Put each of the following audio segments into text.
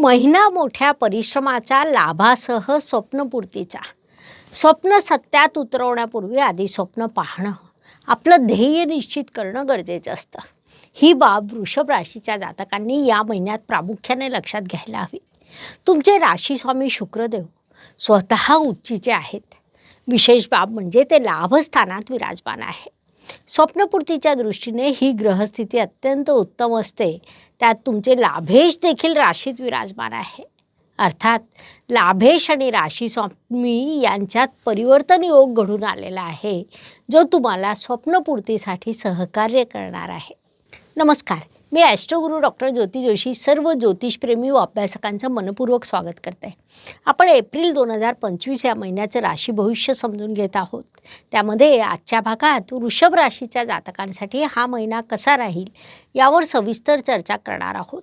महिना मोठ्या परिश्रमाच्या लाभासह स्वप्नपूर्तीचा स्वप्न सत्यात उतरवण्यापूर्वी आधी स्वप्न पाहणं. आपलं ध्येय निश्चित करणं गरजेचं असतं. ही बाब वृषभ राशीच्या जातकांनी या महिन्यात प्रामुख्याने लक्षात घ्यायला हवी. तुमचे राशीस्वामी शुक्रदेव स्वतः उच्चीचे आहेत. विशेष बाब म्हणजे ते लाभस्थानात विराजमान आहे स्वप्नपूर्तीच्या दृष्टीने ही ग्रहस्थिती अत्यंत उत्तम असते. त्यात तुमचे लाभेश देखील राशीत विराजमान आहे. अर्थात लाभेश आणि राशी स्वामी यांच्यात परिवर्तन योग घडून आलेला आहे जो तुम्हाला स्वप्नपूर्तीसाठी सहकार्य करणार आहे. नमस्कार. मी ॲस्ट्रोगुरू डॉक्टर ज्योती जोशी सर्व ज्योतिषप्रेमी व अभ्यासकांचं मनपूर्वक स्वागत करते. आपण एप्रिल दोन हजार पंचवीस या महिन्याचं राशी भविष्य समजून घेत आहोत. त्यामध्ये आजच्या भागात वृषभ राशीच्या जातकांसाठी हा महिना कसा राहील यावर सविस्तर चर्चा करणार आहोत.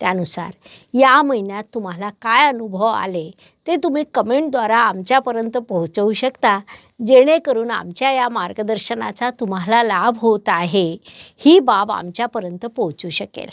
त्यानुसार. या महिन्यात तुम्हाला काय अनुभव आले ते तुम्ही कमेंटद्वारा आमच्यापर्यंत पोहोचवू शकता. जेणेकरून आमच्या या मार्गदर्शनाचा तुम्हाला लाभ होत आहे. ही बाब आमच्यापर्यंत पोहोचू शकेल.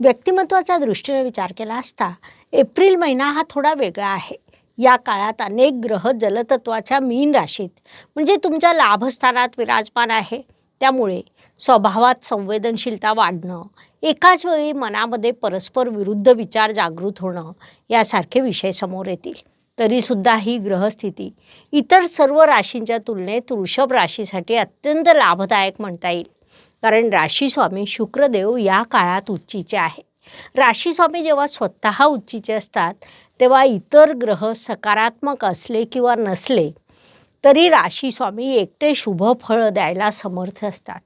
व्यक्तिमत्वाच्या दृष्टीने विचार केला असता एप्रिल महिना हा थोडा वेगळा आहे. या काळात अनेक ग्रह जलतत्वाच्या मीन राशीत म्हणजे तुमच्या लाभस्थानात विराजमान आहे. त्यामुळे स्वभावात संवेदनशीलता वाढणं एकाच वेळी मनामध्ये परस्पर विरुद्ध विचार जागृत होणं यासारखे विषय समोर येतील. तरीसुद्धा ही ग्रहस्थिती इतर सर्व राशींच्या तुलनेत वृषभ राशीसाठी अत्यंत लाभदायक म्हणता येईल. कारण राशीस्वामी शुक्रदेव या काळात उच्चीचे आहे. राशीस्वामी जेव्हा स्वतः उच्चीचे असतात तेव्हा इतर ग्रह सकारात्मक असले किंवा नसले तरी राशी स्वामी एकटे शुभ फळं द्यायला समर्थ असतात.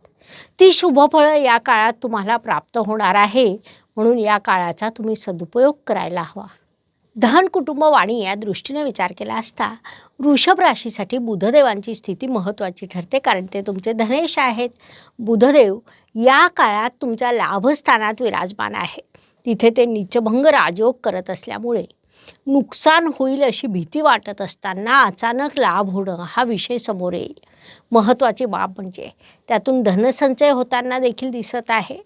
ती शुभ फळं या काळात तुम्हाला प्राप्त होणार आहे म्हणून या काळाचा तुम्ही सदुपयोग करायला हवा. धन कुटुंब वाणी या दृष्टीने विचार केला असता वृषभ राशीसाठी बुधदेवांची स्थिती महत्त्वाची ठरते कारण ते तुमचे धनेश आहेत. बुधदेव या काळात तुमच्या लाभस्थानात विराजमान आहे. तिथे ते नीचभंग राजयोग करत असल्यामुळे नुकसान होईल अशी भीती वाटत असताना अचानक लाभ होणं हा विषय समोर येईल. महत्त्वाची बाब म्हणजे त्यातून धनसंचय होताना देखील दिसत आहे.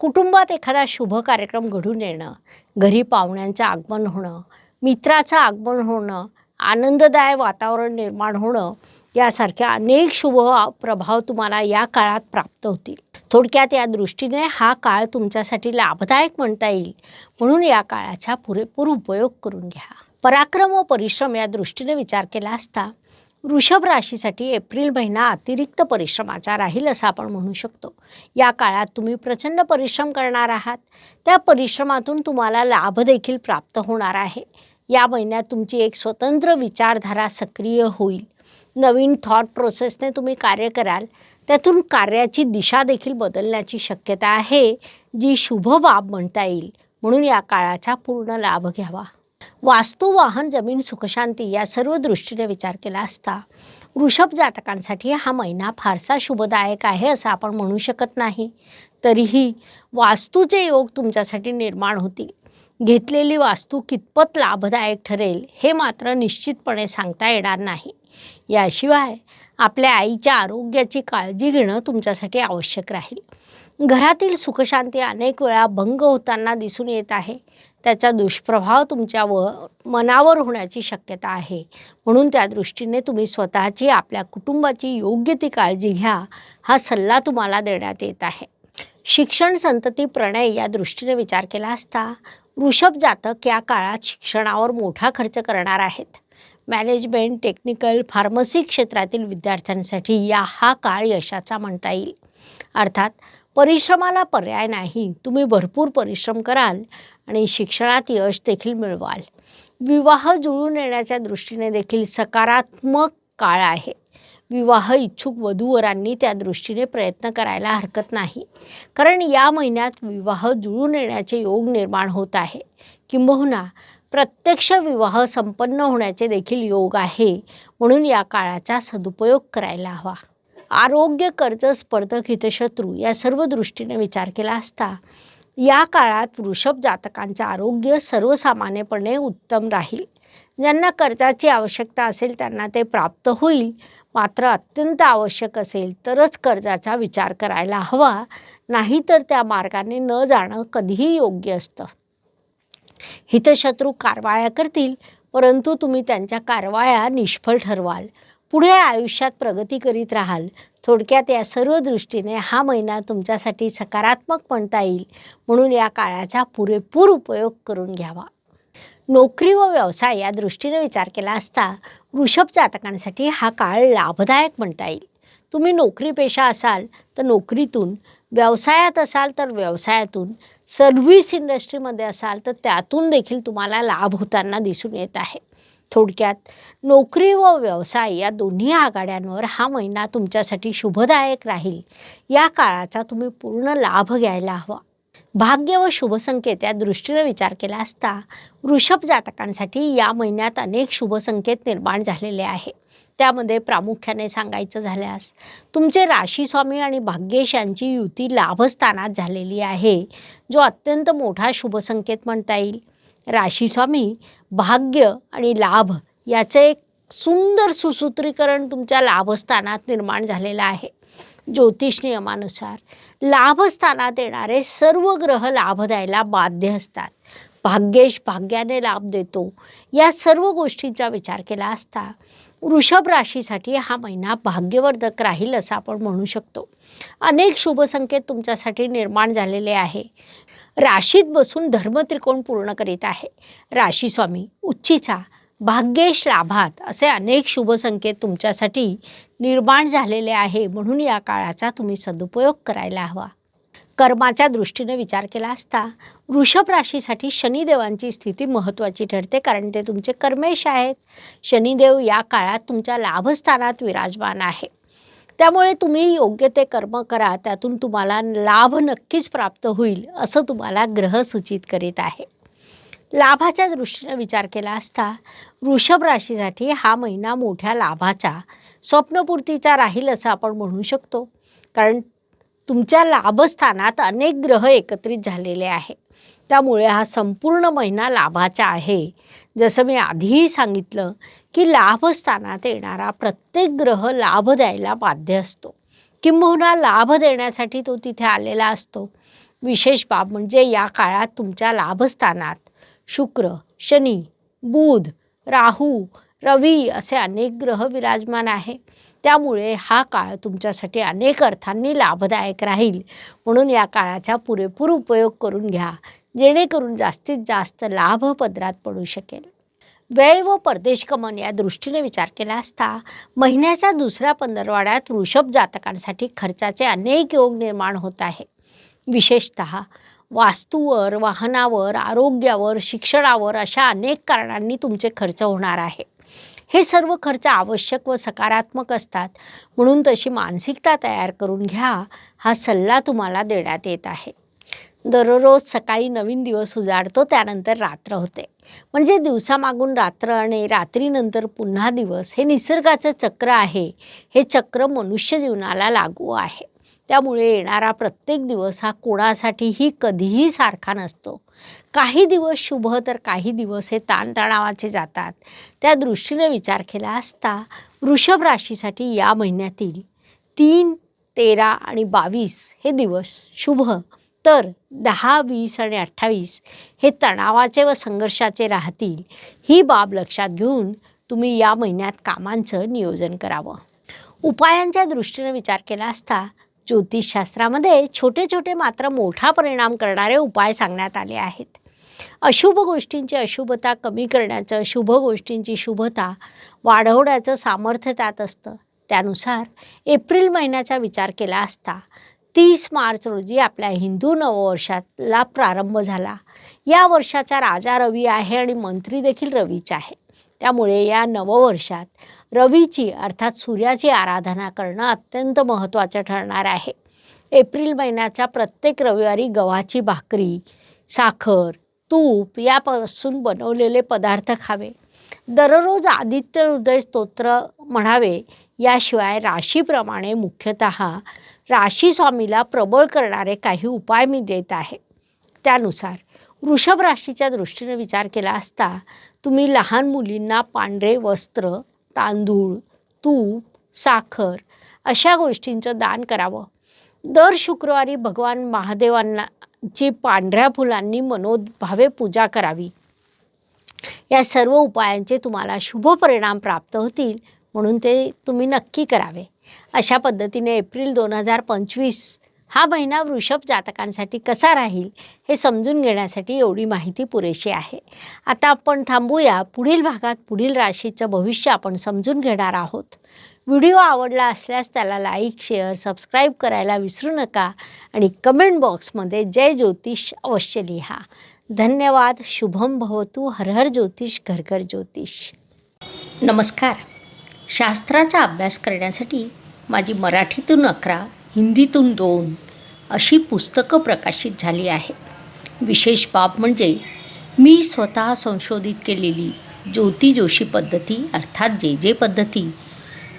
कुटुंबात एखादा शुभ कार्यक्रम घडून येणं घरी पाहुण्यांचं आगमन होणं मित्राचं आगमन होणं आनंददायक वातावरण निर्माण होणं यासारख्या अनेक शुभ प्रभाव तुम्हाला या काळात प्राप्त होतील. थोडक्यात या दृष्टीने हा काळ तुमच्यासाठी लाभदायक म्हणता येईल. म्हणून या काळाचा पुरेपूर उपयोग करून घ्या. पराक्रम व परिश्रम या दृष्टीने विचार केला असता वृषभ राशीसाठी एप्रिल महिना अतिरिक्त परिश्रमाचा राहील असं आपण म्हणू शकतो. या काळात तुम्ही प्रचंड परिश्रम करणार आहात. त्या परिश्रमातून तुम्हाला लाभ देखील प्राप्त होणार आहे. या महिन्यात तुमची एक स्वतंत्र विचारधारा सक्रिय होईल. नवीन थॉट प्रोसेसने तुम्ही कार्य कराल त्यातून कार्याची दिशा देखील बदलण्याची शक्यता आहे जी शुभ बाब म्हणता येईल. म्हणून या काळाचा पूर्ण लाभ घ्यावा. वास्तू वाहन जमीन सुखशांती या सर्व दृष्टीने विचार केला असता वृषभ जातकांसाठी हा महिना फारसा शुभदायक आहे असं आपण म्हणू शकत नाही. तरीही वास्तूचे योग तुमच्यासाठी निर्माण होतील. घेतलेली वास्तू कितपत लाभदायक ठरेल हे मात्र निश्चितपणे सांगता येणार नाही. याशिवाय आपल्या आईच्या आरोग्याची काळजी घेणं तुमच्यासाठी आवश्यक राहील. घरातील सुखशांती अनेक वेळा भंग होताना दिसून येत आहे. त्याचा दुष्प्रभाव तुमच्या व मनावर होण्याची शक्यता आहे. म्हणून त्या दृष्टीने तुम्ही स्वतःची आपल्या कुटुंबाची योग्य ती काळजी घ्या हा सल्ला तुम्हाला देण्यात येत आहे. शिक्षण संतती प्रणय या दृष्टीने विचार केला असता वृषभ जातक या काळात शिक्षणावर मोठा खर्च करणार आहेत. मॅनेजमेंट टेक्निकल फार्मसी क्षेत्रातील विद्यार्थ्यांसाठी या हा काळ यशाचा म्हणता येईल. अर्थात परिश्रमाला पर्याय नाही. तुम्ही भरपूर परिश्रम कराल आणि शिक्षणात यश देखील मिळवाल. विवाह जुळून येण्याच्या दृष्टीने देखील सकारात्मक काळ आहे. विवाह इच्छुक वधूवरांनी त्या दृष्टीने प्रयत्न करायला हरकत नाही. कारण या महिन्यात विवाह जुळून येण्याचे योग निर्माण होत आहे. किंबहुना प्रत्यक्ष विवाह संपन्न होण्याचे देखील योग आहे. म्हणून या काळाचा सदुपयोग करायला हवा. आरोग्य कर्ज स्पर्धक हितशत्रू या सर्व दृष्टीने विचार केला असता या काळात वृषभ जातकांचं आरोग्य सर्वसामान्यपणे उत्तम राहील. ज्यांना कर्जाची आवश्यकता असेल त्यांना ते प्राप्त होईल. मात्र अत्यंत आवश्यक असेल तरच कर्जाचा विचार करायला हवा. नाहीतर त्या मार्गाने न जाणं कधीही योग्य असतं. हितशत्रू कारवाया करतील परंतु तुम्ही त्यांच्या कारवाया निष्फळ ठरवाल. पुढे आयुष्यात प्रगती करीत राहाल. थोडक्यात या सर्व दृष्टीने हा महिना तुमच्यासाठी सकारात्मक म्हणता येईल. म्हणून या काळाचा पुरेपूर उपयोग करून घ्यावा. नोकरी व व्यवसाय या दृष्टीने विचार केला असता वृषभ जातकांसाठी हा काळ लाभदायक म्हणता येईल. तुम्ही नोकरीपेशा असाल तर नोकरीतून व्यवसायात असाल तर व्यवसायातून सर्व्हिस इंडस्ट्रीमध्ये असाल तर त्यातून देखील तुम्हाला लाभ होताना दिसून येत आहे. थोडक्यात नोकरी व व्यवसाय या दोन्ही आघाड्यांवर हा महिना तुमच्यासाठी शुभदायक राहील. या काळाचा तुम्ही पूर्ण लाभ घ्यायला हवा. भाग्य व शुभसंकेत या दृष्टीने विचार केला असता वृषभ जातकांसाठी या महिन्यात अनेक शुभसंकेत निर्माण झालेले आहे त्यामध्ये प्रामुख्याने सांगायचं झाल्यास तुमचे राशीस्वामी आणि भाग्येश यांची युती लाभस्थानात झालेली आहे जो अत्यंत मोठा शुभसंकेत म्हणता येईल. राशीस्वामी भाग्य आणि लाभ याचे एक सुंदर सुसूत्रीकरण तुमच्या लाभस्थानात निर्माण झालेलं आहे. ज्योतिष नियमानुसार लाभस्थानात येणारे सर्व ग्रह लाभ द्यायला बाध्य असतात. भाग्येश भाग्याने लाभ देतो या सर्व गोष्टींचा विचार केला असता वृषभ राशीसाठी हा महिना भाग्यवर्धक राहील असं आपण म्हणू शकतो. अनेक शुभसंकेत तुमच्यासाठी निर्माण झालेले आहे. राशीत बसून धर्मत्रिकोण पूर्ण करीत आहे. राशीस्वामी उच्चीचा भाग्येश लाभात असे अनेक शुभसंकेत तुमच्यासाठी निर्माण झालेले आहे. म्हणून या काळाचा तुम्ही सदुपयोग करायला हवा. कर्माच्या दृष्टीने विचार केला असता वृषभ राशीसाठी शनिदेवांची स्थिती महत्त्वाची ठरते कारण ते तुमचे कर्मेश आहेत. शनिदेव या काळात तुमच्या लाभस्थानात विराजमान आहे. त्यामुळे तुम्ही योग्य ते कर्म करा त्यातून तुम्हाला लाभ नक्कीच प्राप्त होईल असं तुम्हाला ग्रह सूचित करीत आहे. लाभाच्या दृष्टीनं विचार केला असता वृषभ राशीसाठी हा महिना मोठ्या लाभाचा स्वप्नपूर्तीचा राहील असं आपण म्हणू शकतो. कारण तुमच्या लाभस्थानात अनेक ग्रह एकत्रित झालेले आहे त्यामुळे हा संपूर्ण महिना लाभाचा आहे. जसं मी आधीही सांगितलं की लाभस्थानात येणारा प्रत्येक ग्रह लाभ द्यायला बाध्य असतो. किंबहुना लाभ देण्यासाठी तो तिथे आलेला असतो. विशेष बाब म्हणजे या काळात तुमच्या लाभस्थानात शुक्र शनी बुध राहू रवी असे अनेक ग्रह विराजमान आहे. त्यामुळे हा काळ तुमच्यासाठी अनेक अर्थांनी लाभदायक राहील. म्हणून या काळाचा पुरेपूर उपयोग करून घ्या जेणेकरून जास्तीत जास्त लाभ पदरात पडू शकेल. व्यय व परदेशगमन या दृष्टीने विचार केला असता महिन्याच्या दुसऱ्या पंधरवाड्यात वृषभ जातकांसाठी खर्चाचे अनेक योग निर्माण होत आहे. विशेषत वास्तूवर वाहनावर आरोग्यावर शिक्षणावर अशा अनेक कारणांनी तुमचे खर्च होणार आहे. हे सर्व खर्च आवश्यक व सकारात्मक असतात. म्हणून तशी मानसिकता तयार करून घ्या हा सल्ला तुम्हाला देण्यात येत आहे. दररोज सकाळी नवीन दिवस उजाडतो त्यानंतर रात्र होते. म्हणजे दिवसामागून रात्र आणि रात्रीनंतर पुन्हा दिवस हे निसर्गाचं चक्र आहे. हे चक्र मनुष्य जीवनाला लागू आहे. त्यामुळे येणारा प्रत्येक दिवस हा कोणासाठीही कधीही सारखा नसतो. काही दिवस शुभ तर काही दिवस हे ताणतणावाचे जातात. त्या दृष्टीने विचार केला असता वृषभ राशीसाठी या महिन्यातील तीन तेरा आणि बावीस हे दिवस शुभ. तर दहा वीस आणि अठ्ठावीस हे तणावाचे व संघर्षाचे राहतील ही बाब लक्षात घेऊन तुम्ही या महिन्यात कामांचं नियोजन करावं. उपायांच्या दृष्टीने विचार केला असता ज्योतिषशास्त्रामध्ये छोटे छोटे मात्र मोठा परिणाम करणारे उपाय सांगण्यात आले आहेत. अशुभ गोष्टींची अशुभता कमी करण्याचं शुभ गोष्टींची शुभता वाढवण्याचं सामर्थ्य त्यात असतं. त्यानुसार एप्रिल महिन्याचा विचार केला असता तीस मार्च रोजी आपल्या हिंदू नववर्षाला प्रारंभ झाला. या वर्षाचा राजा रवी आहे आणि मंत्री देखील रवीच आहे. त्यामुळे या नववर्षात रवीची अर्थात सूर्याची आराधना करणं अत्यंत महत्त्वाचं ठरणार आहे. एप्रिल महिन्याच्या प्रत्येक रविवारी गव्हाची भाकरी साखर तूप यापासून बनवलेले पदार्थ खावे. दररोज आदित्य हृदय स्तोत्र म्हणावे याशिवाय राशीप्रमाणे मुख्यतः राशी स्वामीला प्रबळ करणारे काही उपाय मी देत आहे. त्यानुसार वृषभ राशीच्या दृष्टीने विचार केला असता तुम्ही लहान मुलींना पांढरे वस्त्र तांदूळ तूप साखर अशा गोष्टींचं दान करावं. दर शुक्रवारी भगवान महादेवांना ची पांढऱ्या फुलांनी मनोभावे पूजा करावी. या सर्व उपायांचे तुम्हाला शुभ परिणाम प्राप्त होतील म्हणून ते तुम्ही नक्की करावे. अशा पद्धतीने एप्रिल दोन हजार पंचवीस हा महिना वृषभ जातकांसाठी कसा राहील हे समजून घेण्यासाठी एवढी माहिती पुरेशी आहे. आता आपण थांबूया. पुढील भागात पुढील राशीचं भविष्य आपण समजून घेणार आहोत. व्हिडिओ आवडला असल्यास त्याला लाईक शेअर सबस्क्राईब करायला विसरू नका आणि कमेंट बॉक्समध्ये जय ज्योतिष अवश्य लिहा. धन्यवाद. शुभम भवतु. हर हर ज्योतिष घर घर ज्योतिष. नमस्कार. शास्त्राचा अभ्यास करण्यासाठी माझी मराठीतून अकरा हिंदीतून दोन अशी पुस्तकं प्रकाशित झाली आहे विशेष बाब म्हणजे मी स्वतः संशोधित केलेली ज्योती जोशी पद्धती अर्थात जे जे पद्धती